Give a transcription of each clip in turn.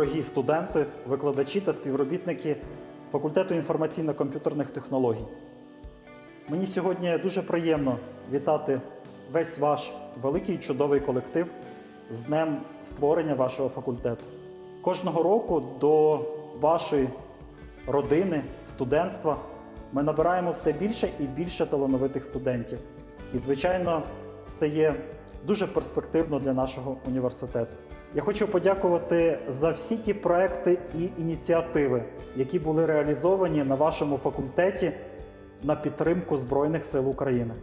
дорогі студенти, викладачі та співробітники факультету інформаційно-комп'ютерних технологій. Мені сьогодні дуже приємно вітати весь ваш великий чудовий колектив з днем створення вашого факультету. Кожного року до вашої родини, студентства ми набираємо все більше і більше талановитих студентів. І, звичайно, це є дуже перспективно для нашого університету. Я хочу подякувати за всі ті проекти і ініціативи, які були реалізовані на вашому факультеті на підтримку Збройних сил України.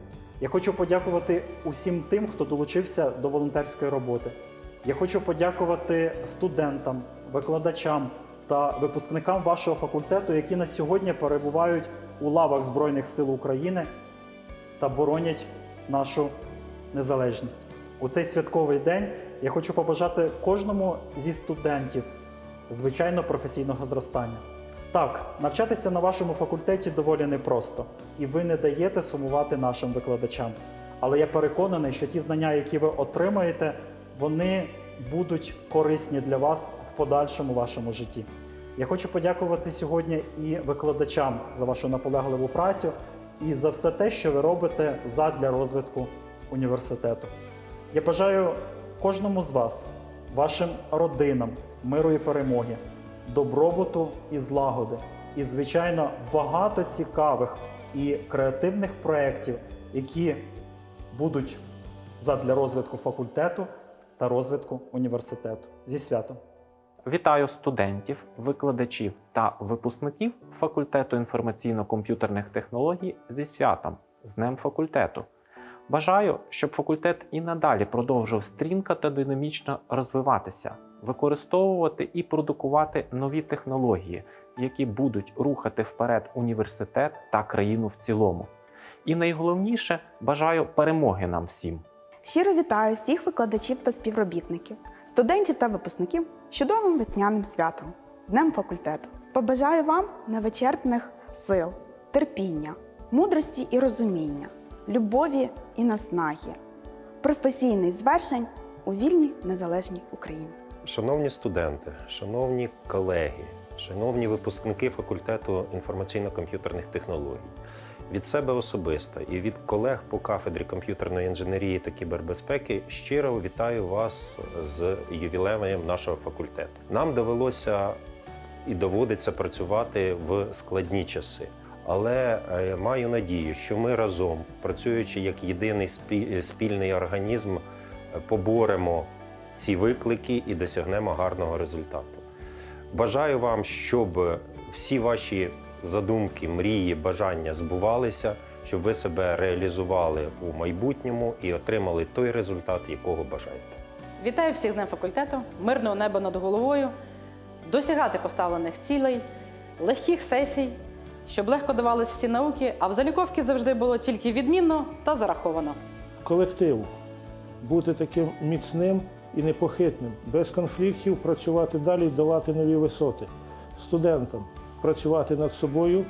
Я хочу подякувати усім тим, хто долучився до волонтерської роботи. Я хочу подякувати студентам, викладачам та випускникам вашого факультету, які на сьогодні перебувають у лавах Збройних сил України та боронять нашу незалежність. У цей святковий день я хочу побажати кожному зі студентів звичайно професійного зростання. Так, навчатися на вашому факультеті доволі непросто, і ви не даєте сумувати нашим викладачам. Але я переконаний, що ті знання, які ви отримаєте, вони будуть корисні для вас в подальшому вашому житті. Я хочу подякувати сьогодні і викладачам за вашу наполегливу працю і за все те, що ви робите задля розвитку університету. Я бажаю кожному з вас, вашим родинам, миру і перемоги, добробуту і злагоди, і, звичайно, багато цікавих і креативних проєктів, які будуть задля розвитку факультету та розвитку університету. Зі святом! Вітаю студентів, викладачів та випускників факультету інформаційно-комп'ютерних технологій зі святом з Днем факультету. Бажаю, щоб факультет і надалі продовжив стрімко та динамічно розвиватися, використовувати і продукувати нові технології, які будуть рухати вперед університет та країну в цілому. І найголовніше бажаю перемоги нам всім. Щиро вітаю всіх викладачів та співробітників, студентів та випускників з чудовим весняним святом, Днем факультету. Побажаю вам невичерпних сил, терпіння, мудрості і розуміння, любові і наснаги, професійних звершень у вільній незалежній Україні. Шановні студенти, шановні колеги, шановні випускники факультету інформаційно-комп'ютерних технологій, від себе особисто і від колег по кафедрі комп'ютерної інженерії та кібербезпеки щиро вітаю вас з ювілеєм нашого факультету. Нам довелося і доводиться працювати в складні часи. Але е, маю надію, що ми разом, працюючи як єдиний спільний організм, е, поборемо ці виклики і досягнемо гарного результату. Бажаю вам, щоб всі ваші задумки, мрії, бажання збувалися, щоб ви себе реалізували у майбутньому і отримали той результат, якого бажаєте. Вітаю всіх з Днем факультету, мирного неба над головою, досягати поставлених цілей, легких сесій, щоб легко давались всі науки, а в заліковці завжди було тільки відмінно та зараховано. колективу, бути таким міцним і непохитним, без конфліктів працювати далі і долати нові висоти. Студентам працювати над собою,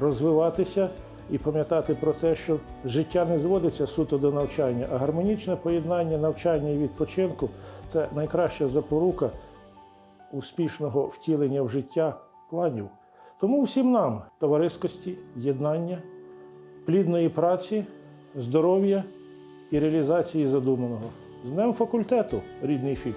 розвиватися і пам'ятати про те, що життя не зводиться суто до навчання, а гармонічне поєднання навчання і відпочинку це найкраща запорука успішного втілення в життя планів. Тому всім нам товариськості, єднання, плідної праці, здоров'я і реалізації задуманого. З Днем факультету, рідний фік.